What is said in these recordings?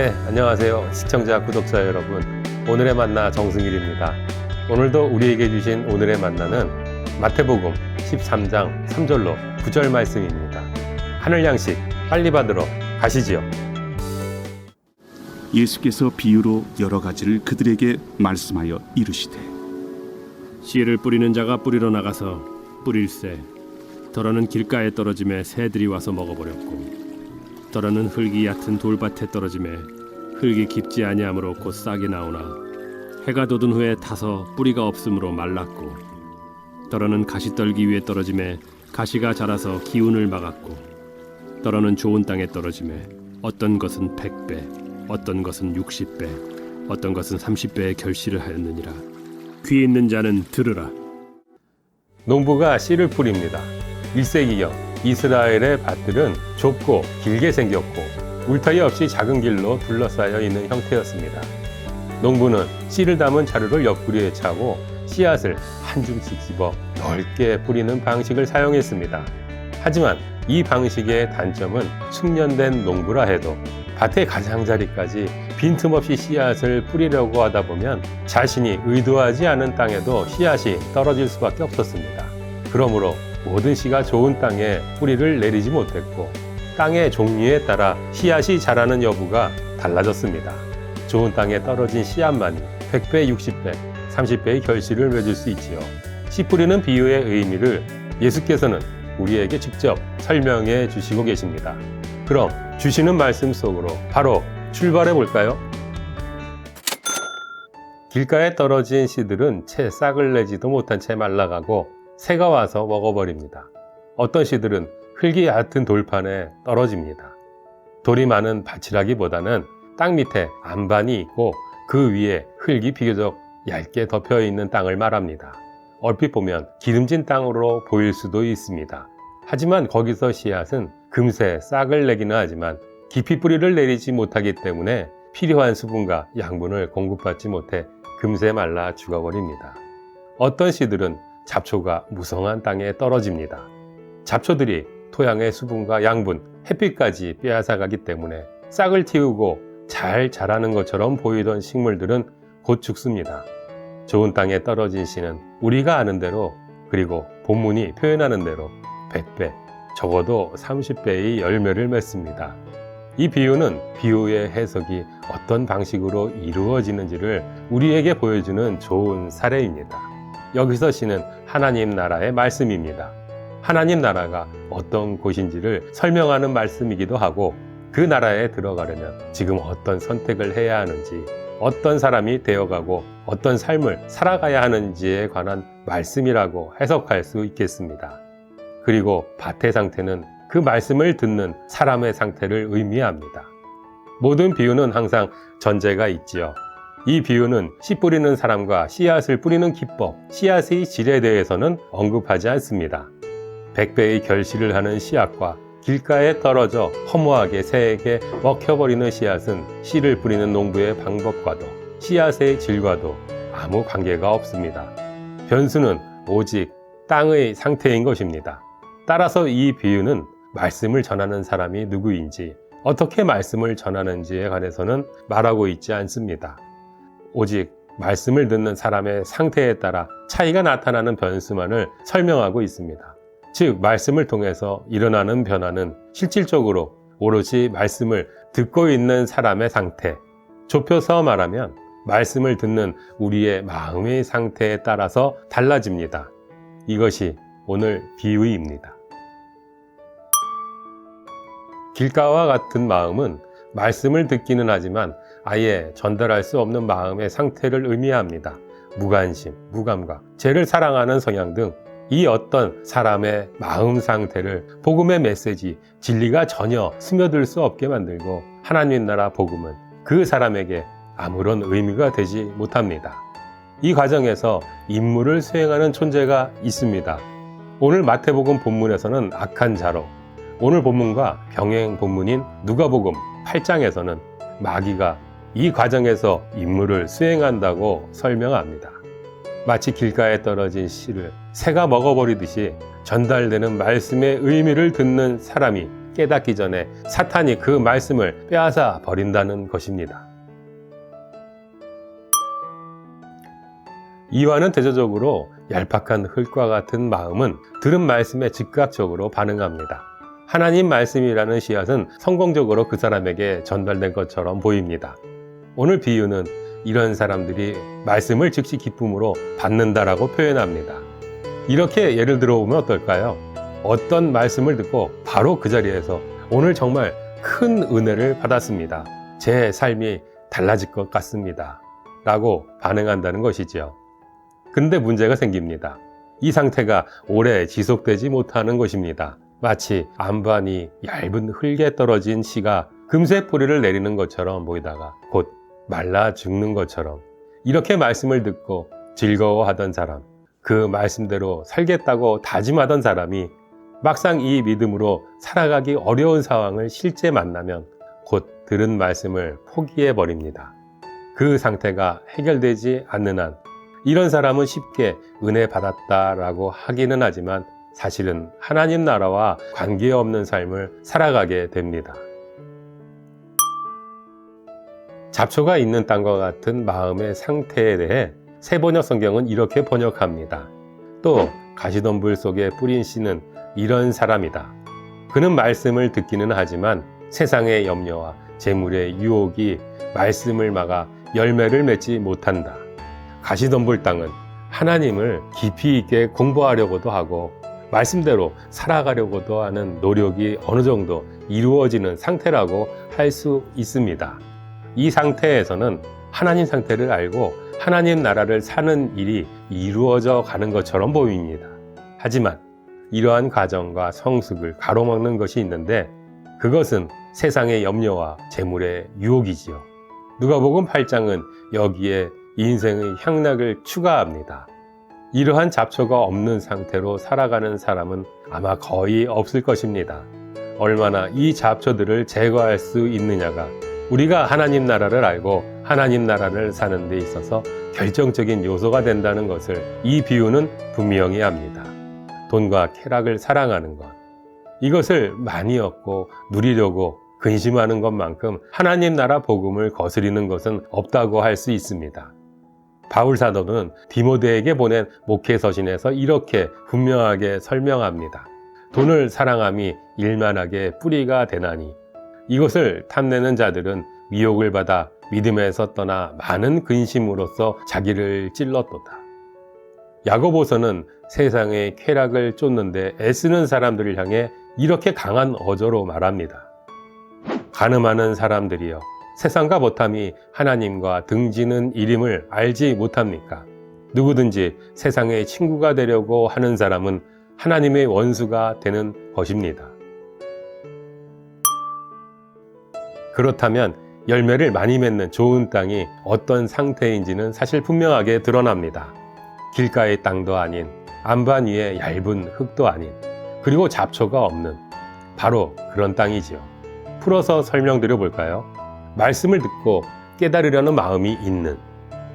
네, 안녕하세요. 시청자, 구독자 여러분. 오늘의 만나 정승일입니다. 오늘도 우리에게 주신 오늘의 만나는 마태복음 13장 3절로 9절 말씀입니다. 하늘 양식 빨리 받으러 가시지요. 예수께서 비유로 여러 가지를 그들에게 말씀하여 이르시되 씨를 뿌리는 자가 뿌리러 나가서 뿌릴새 더러는 길가에 떨어짐에 새들이 와서 먹어버렸고 더러는 흙이 얕은 돌밭에 떨어짐에 흙이 깊지 아니하므로 곧 싹이 나오나. 해가 돋은 후에 타서 뿌리가 없으므로 말랐고 더러는 가시떨기 위에 떨어짐에 가시가 자라서 기운을 막았고 더러는 좋은 땅에 떨어짐에 어떤 것은 백배 어떤 것은 육십 배 어떤 것은 삼십 배의 결실을 하였느니라. 귀 있는 자는 들으라. 농부가 씨를 뿌립니다. 1세기경 이스라엘의 밭들은 좁고 길게 생겼고 울타리 없이 작은 길로 둘러싸여 있는 형태였습니다. 농부는 씨를 담은 자루를 옆구리에 차고 씨앗을 한 줌씩 집어 넓게 뿌리는 방식을 사용했습니다. 하지만 이 방식의 단점은 숙련된 농부라 해도 밭의 가장자리까지 빈틈없이 씨앗을 뿌리려고 하다 보면 자신이 의도하지 않은 땅에도 씨앗이 떨어질 수밖에 없었습니다. 그러므로 모든 씨가 좋은 땅에 뿌리를 내리지 못했고 땅의 종류에 따라 씨앗이 자라는 여부가 달라졌습니다. 좋은 땅에 떨어진 씨앗만이 100배, 60배, 30배의 결실을 맺을 수 있지요. 씨 뿌리는 비유의 의미를 예수께서는 우리에게 직접 설명해 주시고 계십니다. 그럼 주시는 말씀 속으로 바로 출발해 볼까요? 길가에 떨어진 씨들은 채 싹을 내지도 못한 채 말라가고 새가 와서 먹어버립니다. 어떤 씨들은 흙이 얕은 돌판에 떨어집니다. 돌이 많은 밭이라기보다는 땅 밑에 안반이 있고 그 위에 흙이 비교적 얇게 덮여 있는 땅을 말합니다. 얼핏 보면 기름진 땅으로 보일 수도 있습니다. 하지만 거기서 씨앗은 금세 싹을 내기는 하지만 깊이 뿌리를 내리지 못하기 때문에 필요한 수분과 양분을 공급받지 못해 금세 말라 죽어버립니다. 어떤 씨들은 잡초가 무성한 땅에 떨어집니다. 잡초들이 토양의 수분과 양분, 햇빛까지 빼앗아가기 때문에 싹을 틔우고 잘 자라는 것처럼 보이던 식물들은 곧 죽습니다. 좋은 땅에 떨어진 씨는 우리가 아는 대로 그리고 본문이 표현하는 대로 100배, 적어도 30배의 열매를 맺습니다. 이 비유는 비유의 해석이 어떤 방식으로 이루어지는지를 우리에게 보여주는 좋은 사례입니다. 여기서 씨는 하나님 나라의 말씀입니다. 하나님 나라가 어떤 곳인지를 설명하는 말씀이기도 하고 그 나라에 들어가려면 지금 어떤 선택을 해야 하는지 어떤 사람이 되어가고 어떤 삶을 살아가야 하는지에 관한 말씀이라고 해석할 수 있겠습니다. 그리고 밭의 상태는 그 말씀을 듣는 사람의 상태를 의미합니다. 모든 비유는 항상 전제가 있지요. 이 비유는 씨 뿌리는 사람과 씨앗을 뿌리는 기법, 씨앗의 질에 대해서는 언급하지 않습니다. 백배의 결실을 하는 씨앗과 길가에 떨어져 허무하게 새에게 먹혀버리는 씨앗은 씨를 뿌리는 농부의 방법과도 씨앗의 질과도 아무 관계가 없습니다. 변수는 오직 땅의 상태인 것입니다. 따라서 이 비유는 말씀을 전하는 사람이 누구인지 어떻게 말씀을 전하는지에 관해서는 말하고 있지 않습니다. 오직 말씀을 듣는 사람의 상태에 따라 차이가 나타나는 변수만을 설명하고 있습니다. 즉, 말씀을 통해서 일어나는 변화는 실질적으로 오롯이 말씀을 듣고 있는 사람의 상태, 좁혀서 말하면 말씀을 듣는 우리의 마음의 상태에 따라서 달라집니다. 이것이 오늘 비유입니다. 길가와 같은 마음은 말씀을 듣기는 하지만 아예 전달할 수 없는 마음의 상태를 의미합니다. 무관심, 무감각, 죄를 사랑하는 성향 등 이 어떤 사람의 마음 상태를 복음의 메시지, 진리가 전혀 스며들 수 없게 만들고 하나님 나라 복음은 그 사람에게 아무런 의미가 되지 못합니다. 이 과정에서 임무를 수행하는 존재가 있습니다. 오늘 마태복음 본문에서는 악한 자로, 오늘 본문과 병행 본문인 누가복음 8장에서는 마귀가 이 과정에서 임무를 수행한다고 설명합니다. 마치 길가에 떨어진 씨를 새가 먹어버리듯이 전달되는 말씀의 의미를 듣는 사람이 깨닫기 전에 사탄이 그 말씀을 빼앗아 버린다는 것입니다. 이와는 대조적으로 얄팍한 흙과 같은 마음은 들은 말씀에 즉각적으로 반응합니다. 하나님 말씀이라는 씨앗은 성공적으로 그 사람에게 전달된 것처럼 보입니다. 오늘 비유는 이런 사람들이 말씀을 즉시 기쁨으로 받는다라고 표현합니다. 이렇게 예를 들어보면 어떨까요? 어떤 말씀을 듣고 바로 그 자리에서 오늘 정말 큰 은혜를 받았습니다. 제 삶이 달라질 것 같습니다. 라고 반응한다는 것이지요. 근데 문제가 생깁니다. 이 상태가 오래 지속되지 못하는 것입니다. 마치 안반이 얇은 흙에 떨어진 씨가 금세 뿌리를 내리는 것처럼 보이다가 곧 말라 죽는 것처럼 이렇게 말씀을 듣고 즐거워하던 사람, 그 말씀대로 살겠다고 다짐하던 사람이 막상 이 믿음으로 살아가기 어려운 상황을 실제 만나면 곧 들은 말씀을 포기해 버립니다. 그 상태가 해결되지 않는 한 이런 사람은 쉽게 은혜 받았다라고 하기는 하지만 사실은 하나님 나라와 관계없는 삶을 살아가게 됩니다. 잡초가 있는 땅과 같은 마음의 상태에 대해 세번역 성경은 이렇게 번역합니다. 또 가시덤불 속에 뿌린 씨는 이런 사람이다. 그는 말씀을 듣기는 하지만 세상의 염려와 재물의 유혹이 말씀을 막아 열매를 맺지 못한다. 가시덤불 땅은 하나님을 깊이 있게 공부하려고도 하고 말씀대로 살아가려고도 하는 노력이 어느 정도 이루어지는 상태라고 할 수 있습니다. 이 상태에서는 하나님 상태를 알고 하나님 나라를 사는 일이 이루어져 가는 것처럼 보입니다. 하지만 이러한 과정과 성숙을 가로막는 것이 있는데 그것은 세상의 염려와 재물의 유혹이지요. 누가복음 8장은 여기에 인생의 향락을 추가합니다. 이러한 잡초가 없는 상태로 살아가는 사람은 아마 거의 없을 것입니다. 얼마나 이 잡초들을 제거할 수 있느냐가 우리가 하나님 나라를 알고 하나님 나라를 사는 데 있어서 결정적인 요소가 된다는 것을 이 비유는 분명히 합니다. 돈과 쾌락을 사랑하는 것. 이것을 많이 얻고 누리려고 근심하는 것만큼 하나님 나라 복음을 거스리는 것은 없다고 할 수 있습니다. 바울 사도는 디모데에게 보낸 목회 서신에서 이렇게 분명하게 설명합니다. 돈을 사랑함이 일만하게 뿌리가 되나니 이것을 탐내는 자들은 미혹을 받아 믿음에서 떠나 많은 근심으로써 자기를 찔렀도다. 야고보서는 세상의 쾌락을 쫓는데 애쓰는 사람들을 향해 이렇게 강한 어조로 말합니다. 가늠하는 사람들이여 세상과 보탐이 하나님과 등지는 일임을 알지 못합니까? 누구든지 세상의 친구가 되려고 하는 사람은 하나님의 원수가 되는 것입니다. 그렇다면 열매를 많이 맺는 좋은 땅이 어떤 상태인지는 사실 분명하게 드러납니다. 길가의 땅도 아닌 안반 위에 얇은 흙도 아닌 그리고 잡초가 없는 바로 그런 땅이지요. 풀어서 설명드려 볼까요? 말씀을 듣고 깨달으려는 마음이 있는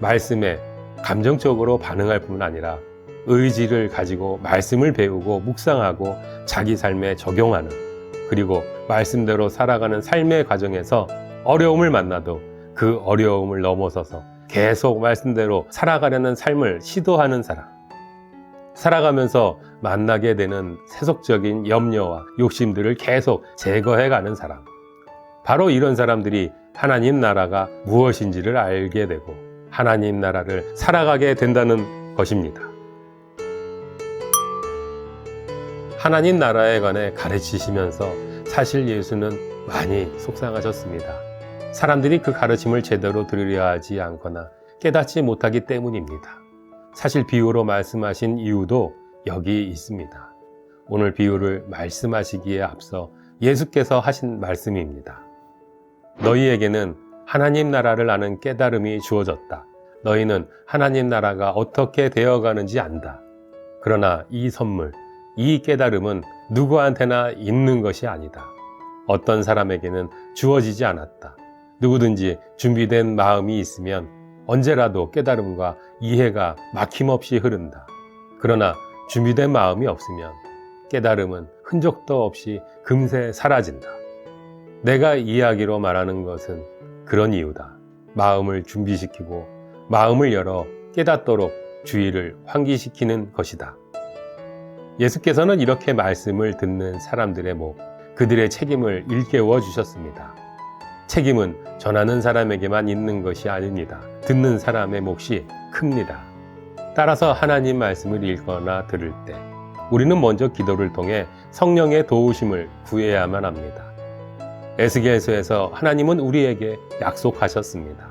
말씀에 감정적으로 반응할 뿐만 아니라 의지를 가지고 말씀을 배우고 묵상하고 자기 삶에 적용하는 그리고 말씀대로 살아가는 삶의 과정에서 어려움을 만나도 그 어려움을 넘어서서 계속 말씀대로 살아가려는 삶을 시도하는 사람. 살아가면서 만나게 되는 세속적인 염려와 욕심들을 계속 제거해 가는 사람. 바로 이런 사람들이 하나님 나라가 무엇인지를 알게 되고 하나님 나라를 살아가게 된다는 것입니다. 하나님 나라에 관해 가르치시면서 사실 예수는 많이 속상하셨습니다. 사람들이 그 가르침을 제대로 들으려 하지 않거나 깨닫지 못하기 때문입니다. 사실 비유로 말씀하신 이유도 여기 있습니다. 오늘 비유를 말씀하시기에 앞서 예수께서 하신 말씀입니다. 너희에게는 하나님 나라를 아는 깨달음이 주어졌다. 너희는 하나님 나라가 어떻게 되어가는지 안다. 그러나 이 선물, 이 깨달음은 누구한테나 있는 것이 아니다. 어떤 사람에게는 주어지지 않았다. 누구든지 준비된 마음이 있으면 언제라도 깨달음과 이해가 막힘없이 흐른다. 그러나 준비된 마음이 없으면 깨달음은 흔적도 없이 금세 사라진다. 내가 이야기로 말하는 것은 그런 이유다. 마음을 준비시키고 마음을 열어 깨닫도록 주의를 환기시키는 것이다. 예수께서는 이렇게 말씀을 듣는 사람들의 목, 그들의 책임을 일깨워 주셨습니다. 책임은 전하는 사람에게만 있는 것이 아닙니다. 듣는 사람의 몫이 큽니다. 따라서 하나님 말씀을 읽거나 들을 때 우리는 먼저 기도를 통해 성령의 도우심을 구해야만 합니다. 에스겔서에서 하나님은 우리에게 약속하셨습니다.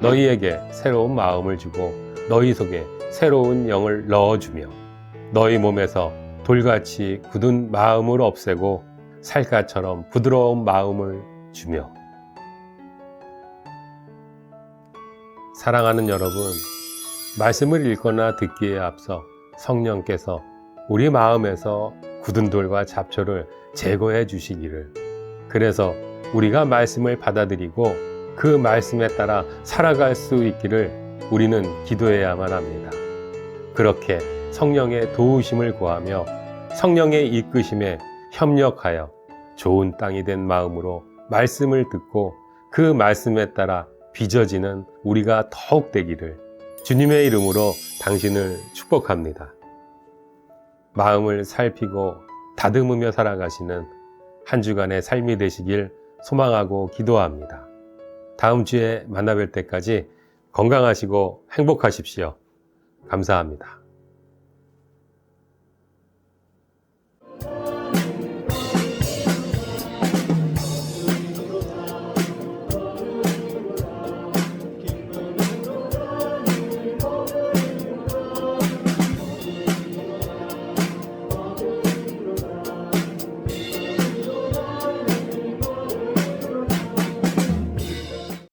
너희에게 새로운 마음을 주고 너희 속에 새로운 영을 넣어주며 너희 몸에서 돌같이 굳은 마음을 없애고 살갗처럼 부드러운 마음을 주며 사랑하는 여러분, 말씀을 읽거나 듣기에 앞서 성령께서 우리 마음에서 굳은 돌과 잡초를 제거해 주시기를 그래서 우리가 말씀을 받아들이고 그 말씀에 따라 살아갈 수 있기를 우리는 기도해야만 합니다. 그렇게 성령의 도우심을 구하며 성령의 이끄심에 협력하여 좋은 땅이 된 마음으로 말씀을 듣고 그 말씀에 따라 빚어지는 우리가 더욱 되기를 주님의 이름으로 당신을 축복합니다. 마음을 살피고 다듬으며 살아가시는 한 주간의 삶이 되시길 소망하고 기도합니다. 다음 주에 만나 뵐 때까지 건강하시고 행복하십시오. 감사합니다.